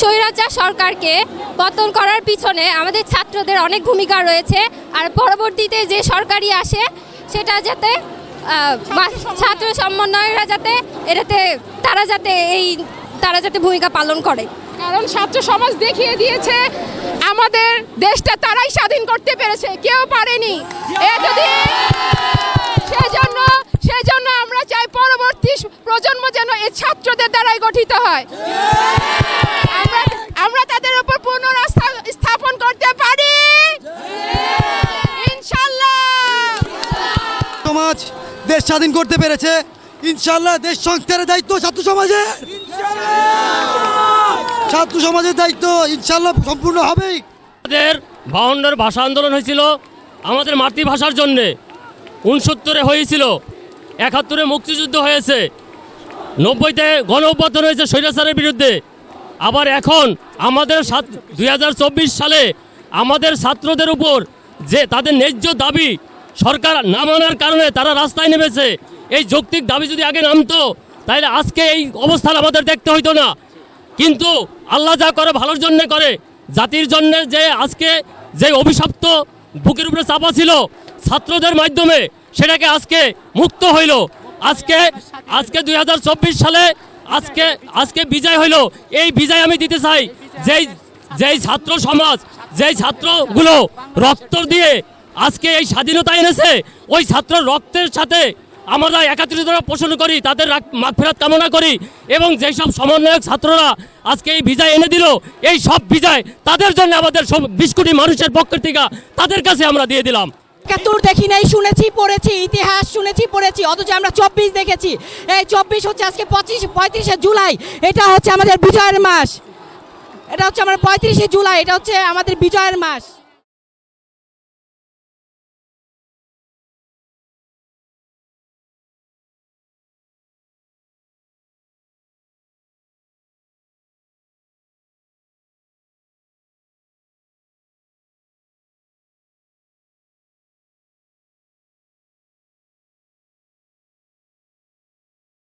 স্বৈরাচার সরকারকে পতন করার পিছনে আমাদের ছাত্রদের অনেক ভূমিকা রয়েছে। আর পরবর্তীতে যে সরকারি আসে, সেটা যাতে ছাত্র সমন্বয়রা যাতে এটাতে, তারা যাতে এই, তারা যাতে ভূমিকা পালন করে। কারণ ছাত্র সমাজ দেখিয়ে দিয়েছে, আমাদের দেশটা তারাই স্বাধীন করতে পেরেছে, কেউ পারেনি। সেজন্য সেজন্য আমরা চাই পরবর্তী প্রজন্ম যেন এই ছাত্রদের দ্বারাই গঠিত হয়। দেশ স্বাধীন করতে পেরেছে। ইনশাল্লাহ দেশ সংস্কারের দায়িত্ব ছাত্র সমাজের ছাত্র সমাজের দায়িত্ব ইনশাল্লাহ সম্পূর্ণ হবেই। আমাদের বাউন্নর ভাষা আন্দোলন হয়েছিল আমাদের মাতৃভাষার জন্যে। উনসত্তরে হয়েছিল একাত্তরে মুক্তিযুদ্ধ হয়েছে। নব্বইতে গণ অভ্যর্থন হয়েছে স্বৈরাচারের বিরুদ্ধে। আবার এখন আমাদের দুই হাজার চব্বিশ সালে আমাদের ছাত্রদের উপর যে তাদের ন্যায্য দাবি সরকার না মানার কারণে তারা রাস্তায় নেমেছে। এই যৌক্তিক দাবি যদি আগে নামতো, তাহলে আজকে এই অবস্থান আমাদের দেখতে হইতো না। কিন্তু আল্লাহ যা করে ভালোর জন্যে করে। জাতির জন্যে যে আজকে যে অভিশপ্ত বুকের উপরে চাপা ছিল ছাত্রদের মাধ্যমে, সেটাকে আজকে মুক্ত হইল। আজকে আজকে দুই হাজার চব্বিশ সালে আজকে আজকে বিজয় হইল। এই বিজয় আমি দিতে চাই। যেই যেই ছাত্র সমাজ, যেই ছাত্রগুলো রক্ত দিয়ে আজকে এই স্বাধীনতা এনেছে, ওই ছাত্র রক্তের সাথে আমরা একাত্রিততা পোষণ করি, তাদের মাগফেরাত কামনা করি এবং যেই সব সমন্বয়ক ছাত্ররা আজকে এই বিজয় এনে দিল, এই সব বিজয় তাদের জন্য আমাদের বিশ কোটি মানুষের পক্ষ থেকে তাদের কাছে আমরা দিয়ে দিলাম। একাত্তর দেখি নাই, শুনেছি, পড়েছি, ইতিহাস শুনেছি, পড়েছি, অথচ আমরা চব্বিশ দেখেছি। এই চব্বিশ হচ্ছে আজকে পঁচিশ, পঁয়ত্রিশে জুলাই, এটা হচ্ছে আমাদের বিজয়ের মাস। এটা হচ্ছে আমার পঁয়ত্রিশে জুলাই, এটা হচ্ছে আমাদের বিজয়ের মাস।